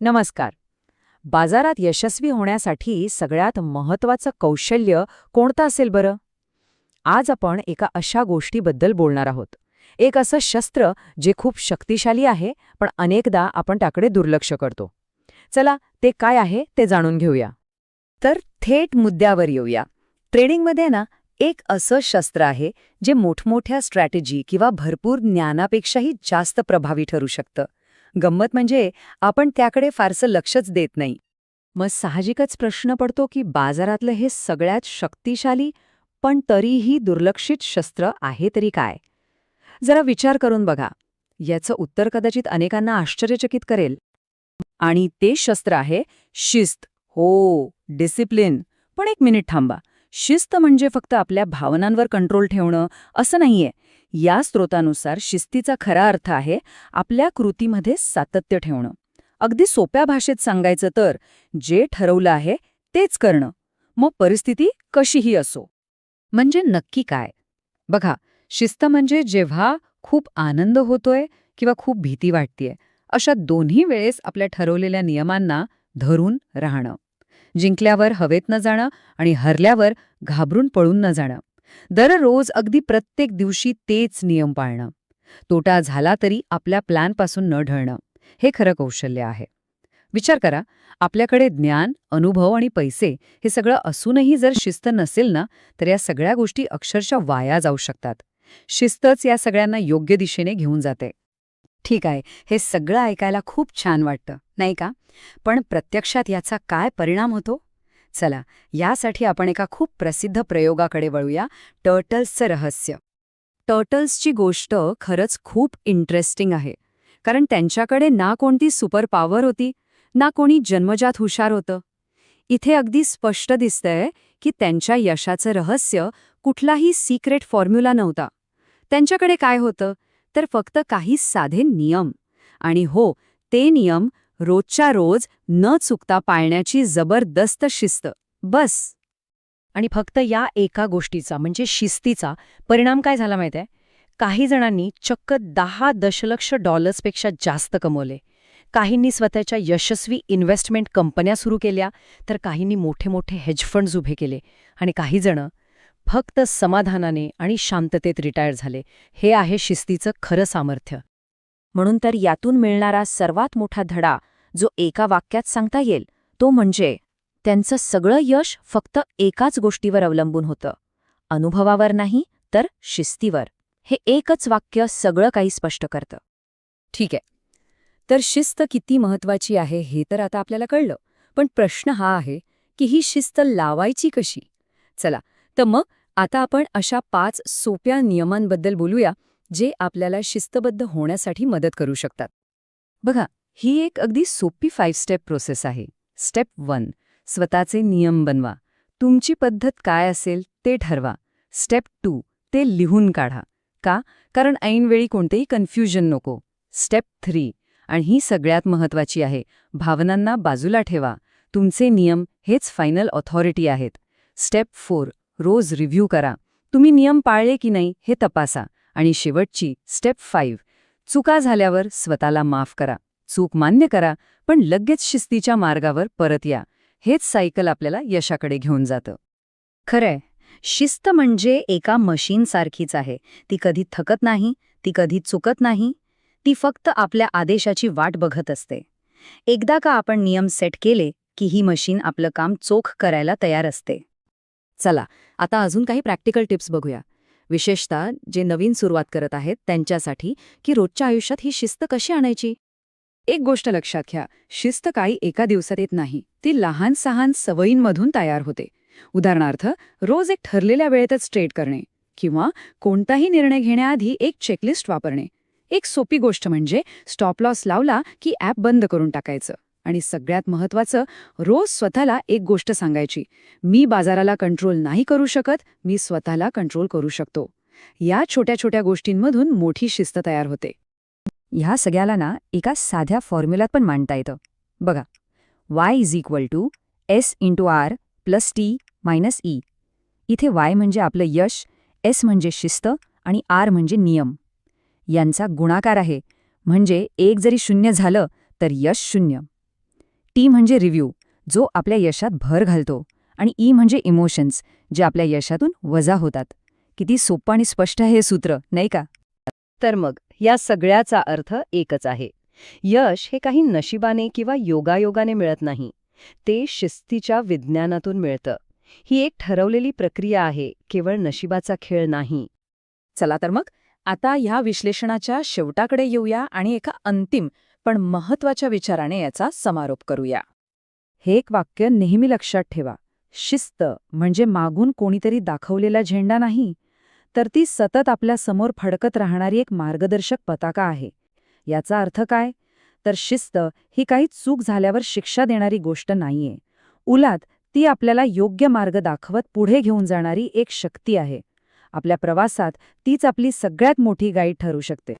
नमस्कार. बाजारात यशस्वी होण्यासाठी सगळ्यात महत्वाचं कौशल्य कोणतं असेल बरं? आज आपण एका अशा गोष्टीबद्दल बोलणार आहोत. एक असं शस्त्र जे खूप शक्तिशाली आहे पण अनेकदा आपण त्याकडे दुर्लक्ष करतो. चला ते काय आहे ते जाणून घेऊया. तर थेट मुद्द्यावर येऊया. ट्रेडिंगमध्ये ना एक असं शस्त्र आहे जे मोठमोठ्या स्ट्रॅटेजी किंवा भरपूर ज्ञानापेक्षाही जास्त प्रभावी ठरू शकतं. गंमत म्हणजे आपण त्याकडे फारसं लक्षच देत नाही. मग साहजिकच प्रश्न पडतो की बाजारातलं हे सगळ्यात शक्तिशाली पण तरीही दुर्लक्षित शस्त्र आहे तरी काय? जरा विचार करून बघा. याचं उत्तर कदाचित अनेकांना आश्चर्यचकित करेल. आणि ते शस्त्र आहे शिस्त. हो डिसिप्लिन. पण एक मिनिट थांबा. शिस्त म्हणजे फक्त आपल्या भावनांवर कंट्रोल ठेवणं असं नाहीये. या स्रोतानुसार शिस्तीचा खरा अर्थ आहे आपल्या कृतीमध्ये सातत्य ठेवणं. अगदी सोप्या भाषेत सांगायचं तर जे ठरवलं आहे तेच करणं. मग परिस्थिती कशीही असो. म्हणजे नक्की काय? बघा शिस्त म्हणजे जेव्हा खूप आनंद होतोय किंवा खूप भीती वाटतेय अशा दोन्ही वेळेस आपल्या ठरवलेल्या नियमांना धरून राहणं. जिंकल्यावर हवेत न जाणं आणि हरल्यावर घाबरून पळून न जाणं. दररोज अगदी प्रत्येक दिवशी तेच नियम पाळणं. तोटा झाला तरी आपल्या प्लॅनपासून न ढळणं हे खरं कौशल्य आहे. विचार करा आपल्याकडे ज्ञान अनुभव आणि पैसे हे सगळं असूनही जर शिस्त नसेल ना तर या सगळ्या गोष्टी अक्षरशः वाया जाऊ शकतात. शिस्तच या सगळ्यांना योग्य दिशेने घेऊन जाते. ठीक आहे हे सगळं ऐकायला खूप छान वाटतं नाही का? पण प्रत्यक्षात याचा काय परिणाम होतो? चला यासाठी आपण एका खूप प्रसिद्ध प्रयोगाकडे वळूया टर्टल्सचं रहस्य. टर्टल्सची गोष्ट खरंच खूप इंटरेस्टिंग आहे. कारण त्यांच्याकडे ना कोणती सुपर पॉवर होती ना कोणी जन्मजात हुशार होतं. इथे अगदी स्पष्ट दिसतंय की त्यांच्या यशाचं रहस्य कुठलाही सिक्रेट फॉर्म्युला नव्हता. त्यांच्याकडे काय होतं तर फक्त काही साधे नियम. आणि हो ते नियम रोजच्या रोज न चुकता पाळण्याची जबरदस्त शिस्त. बस. आणि फक्त या एका गोष्टीचा म्हणजे शिस्तीचा परिणाम काय झाला माहिती आहे काही जणांनी चक्क दहा दशलक्ष डॉलर्सपेक्षा जास्त कमवले. काहींनी स्वतःच्या यशस्वी इन्व्हेस्टमेंट कंपन्या सुरू केल्या तर काहींनी मोठे मोठे हेज फंड्स उभे केले आणि काहीजणं फक्त समाधानाने आणि शांततेत रिटायर झाले. हे आहे शिस्तीचं खरं सामर्थ्य. म्हणून तर यातून मिळणारा सर्वात मोठा धडा जो एका वाक्यात सांगता येईल तो म्हणजे त्यांचं सगळं यश फक्त एकाच गोष्टीवर अवलंबून होतं. अनुभवावर नाही तर शिस्तीवर. हे एकच वाक्य सगळं काही स्पष्ट करतं. ठीक आहे. तर शिस्त किती महत्वाची आहे हे तर आता आपल्याला कळलं पण प्रश्न हा आहे की ही शिस्त लावायची कशी? चला तर मग आता आपण अशा पाच सोप्या नियमांबद्दल बोलूया जे आपल्याला शिस्तबद्ध होण्यासाठी मदत करू शकतात. बघा ही एक अगदी सोपी फाईव्ह स्टेप प्रोसेस आहे. स्टेप वन स्वतःचे नियम बनवा. तुमची पद्धत काय असेल ते ठरवा. स्टेप टू ते लिहून काढा. का? कारण ऐनवेळी कोणतेही कन्फ्युजन नको. स्टेप थ्री आणि ही सगळ्यात महत्वाची आहे भावनांना बाजूला ठेवा. तुमचे नियम हेच फायनल ऑथॉरिटी आहेत. स्टेप फोर रोज रिव्ह्यू करा. तुम्ही नियम पाळले की नाही हे तपासा. आणि शेवटची स्टेप फाईव्ह चुका झाल्यावर स्वतःला माफ करा. चूक मान्य करा पण लगेच शिस्तीच्या मार्गावर परत या. हेच सायकल आपल्याला यशाकडे घेऊन जातं. खरंय. शिस्त म्हणजे एका मशीनसारखीच आहे. ती कधी थकत नाही ती कधी चुकत नाही. ती फक्त आपल्या आदेशाची वाट बघत असते. एकदा का आपण नियम सेट केले की ही मशीन आपलं काम चोख करायला तयार असते. चला आता अजून काही प्रॅक्टिकल टिप्स बघूया. विशेषतः जे नवीन सुरुवात करत आहेत त्यांच्यासाठी की रोजच्या आयुष्यात ही शिस्त कशी आणायची? एक गोष्ट लक्षात घ्या शिस्त काही एका दिवसात येत नाही ती लहान सहान सवयींमधून तयार होते. उदाहरणार्थ रोज एक ठरलेल्या वेळेतच स्ट्रेट करणे किंवा कोणताही निर्णय घेण्याआधी एक चेकलिस्ट वापरणे. एक सोपी गोष्ट म्हणजे स्टॉप लॉस लावला की ॲप बंद करून टाकायचं. आणि सगळ्यात महत्वाचं रोज स्वतःला एक गोष्ट सांगायची. मी बाजाराला कंट्रोल नाही करू शकत मी स्वतःला कंट्रोल करू शकतो. या छोट्या छोट्या गोष्टींमधून मोठी शिस्त तयार होते. ह्या सगळ्याला ना एका साध्या फॉर्म्युल्यात पण मांडता येतं. बघा. Y is equal to S into R plus T minus E इथे वाय म्हणजे आपलं यश एस म्हणजे शिस्त आणि आर म्हणजे नियम. यांचा गुणाकार आहे. म्हणजे एक जरी शून्य झालं तर यश शून्य. टी म्हणजे रिव्ह्यू जो आपल्या यशात भर घालतो. आणि ई म्हणजे इमोशन्स जे आपल्या यशातून वजा होतात. किती सोपं आणि स्पष्ट आहे हे सूत्र नाही का? तर मग या सगळ्याचा अर्थ एकच आहे. यश हे काही नशिबाने किंवा योगायोगाने मिळत नाही. ते शिस्तीच्या विज्ञानातून मिळतं. ही एक ठरवलेली प्रक्रिया आहे केवळ नशिबाचा खेळ नाही. चला तर मग आता ह्या विश्लेषणाच्या शेवटाकडे येऊया आणि एका अंतिम पण महत्त्वाच्या विचाराने याचा समारोप करूया. हे एक वाक्य नेहमी लक्षात ठेवा. शिस्त म्हणजे मागून कोणीतरी दाखवलेला झेंडा नाही तर ती सतत आपल्यासमोर फडकत राहणारी एक मार्गदर्शक पताका आहे. याचा अर्थ काय? तर शिस्त ही काही चूक झाल्यावर शिक्षा देणारी गोष्ट नाहीये. उलात ती आपल्याला योग्य मार्ग दाखवत पुढे घेऊन जाणारी एक शक्ती आहे. आपल्या प्रवासात तीच आपली सगळ्यात मोठी गाईड ठरू शकते.